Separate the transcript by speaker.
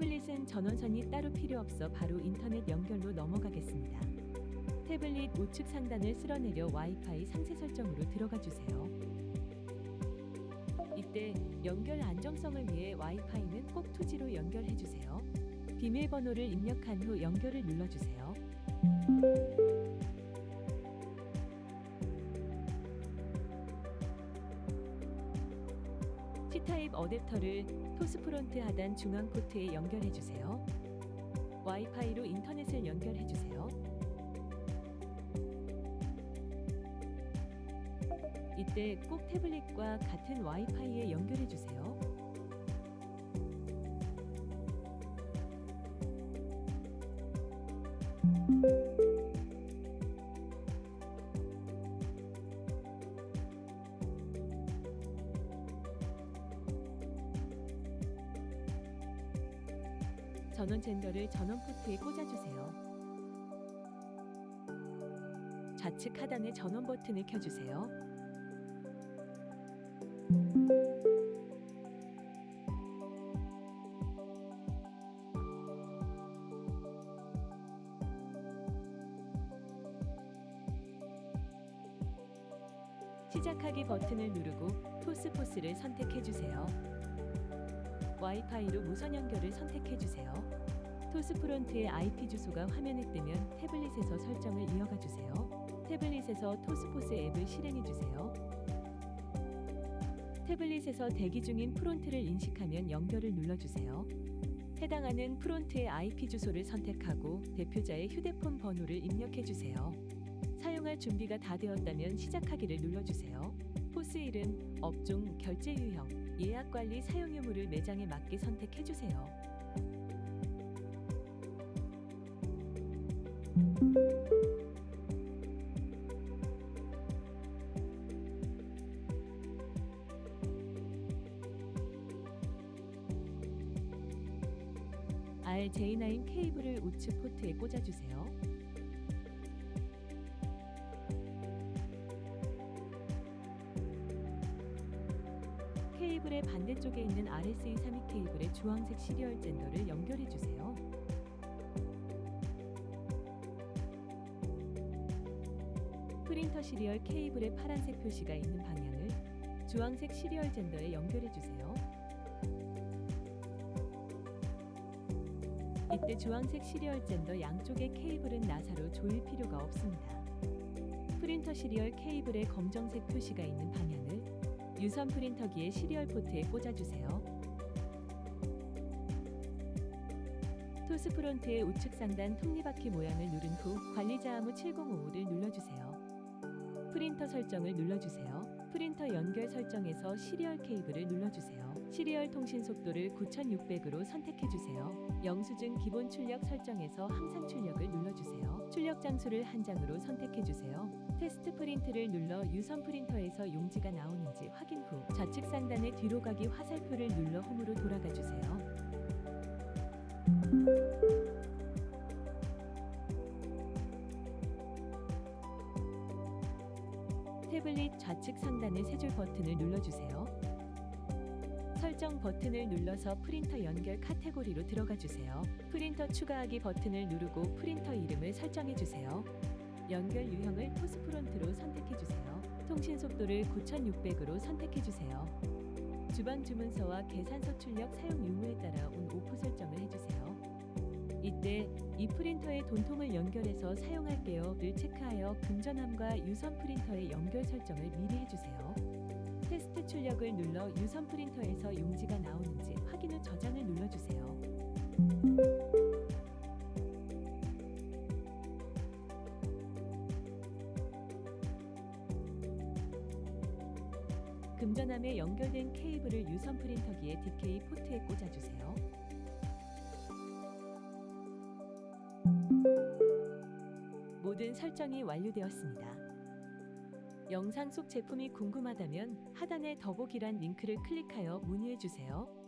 Speaker 1: 태블릿은 전원선이 따로 필요 없어 바로 인터넷 연결로 넘어가겠습니다. 태블릿 우측 상단을 쓸어내려 와이파이 상세 설정으로 들어가 주세요. 이때 연결 안정성을 위해 와이파이는 꼭 2G로 연결해 주세요. 비밀번호를 입력한 후 연결을 눌러 주세요. C타입 어댑터를 토스프론트 하단 중앙 포트에 연결해 주세요. 와이파이로 인터넷을 연결해 주세요. 이때 꼭 태블릿과 같은 와이파이에 연결해 주세요. 전원 젠더를 전원 포트에 꽂아주세요. 좌측 하단의 전원 버튼을 켜주세요. 시작하기 버튼을 누르고 토스포스를 선택해 주세요. 와이파이로 무선 연결을 선택해 주세요. 토스프론트의 IP 주소가 화면에 뜨면 태블릿에서 설정을 이어가 주세요. 태블릿에서 토스포스 앱을 실행해 주세요. 태블릿에서 대기 중인 프론트를 인식하면 연결을 눌러 주세요. 해당하는 프론트의 IP 주소를 선택하고 대표자의 휴대폰 번호를 입력해 주세요. 사용할 준비가 다 되었다면 시작하기를 눌러주세요. 포스 이름, 업종, 결제 유형, 예약 관리 사용 유무를 매장에 맞게 선택해 주세요. RJ9 케이블을 우측 포트에 꽂아주세요. 케이블의 반대쪽에 있는 RS232 케이블의 주황색 시리얼 젠더를 연결해 주세요. 프린터 시리얼 케이블의 파란색 표시가 있는 방향을 주황색 시리얼 젠더에 연결해 주세요. 이때 주황색 시리얼 젠더 양쪽의 케이블은 나사로 조일 필요가 없습니다. 프린터 시리얼 케이블의 검정색 표시가 있는 방향을 유선 프린터기의 시리얼 포트에 꽂아주세요. 토스 프론트의 우측 상단 톱니바퀴 모양을 누른 후 관리자 암호 7055를 눌러주세요. 프린터 설정을 눌러주세요. 프린터 연결 설정에서 시리얼 케이블을 눌러주세요. 시리얼 통신 속도를 9600으로 선택해주세요. 영수증 기본 출력 설정에서 항상 출력을. 출력 장소를 한 장으로 선택해 주세요. 테스트 프린트를 눌러 유선 프린터에서 용지가 나오는지 확인 후 좌측 상단의 뒤로 가기 화살표를 눌러 홈으로 돌아가 주세요. 태블릿 좌측 상단의 세 줄 버튼을 눌러주세요. 설정 버튼을 눌러서 프린터 연결 카테고리로 들어가 주세요. 프린터 추가하기 버튼을 누르고 프린터 이름을 설정해 주세요. 연결 유형을 포스프론트로 선택해 주세요. 통신 속도를 9600으로 선택해 주세요. 주방 주문서와 계산서 출력 사용 유무에 따라 온 오프 설정을 해 주세요. 이때 이 프린터의 돈통을 연결해서 사용할게요를 체크하여 금전함과 유선 프린터의 연결 설정을 미리 해주세요. 출력을 눌러 유선 프린터에서 용지가 나오는지 확인 후 저장을 눌러주세요. 금전함에 연결된 케이블을 유선 프린터기의 DK 포트에 꽂아주세요. 모든 설정이 완료되었습니다. 영상 속 제품이 궁금하다면 하단의 더보기란 링크를 클릭하여 문의해 주세요.